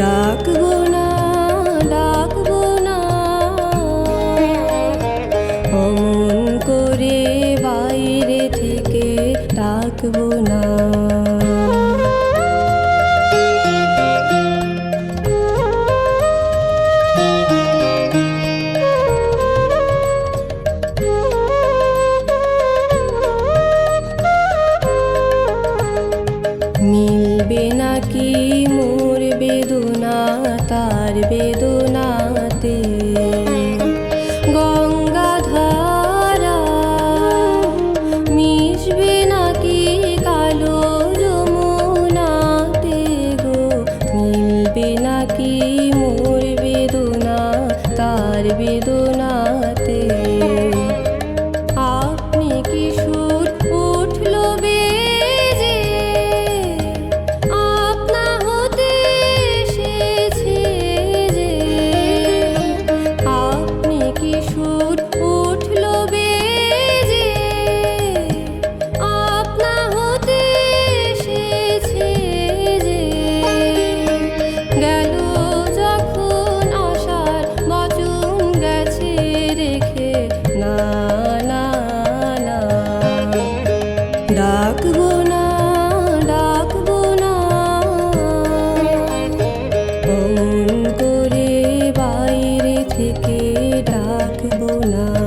ডাকবো না ডাকবো করে বাইরে থেকে ডাকবো না। মিলবে নাকি পারবে দূর love.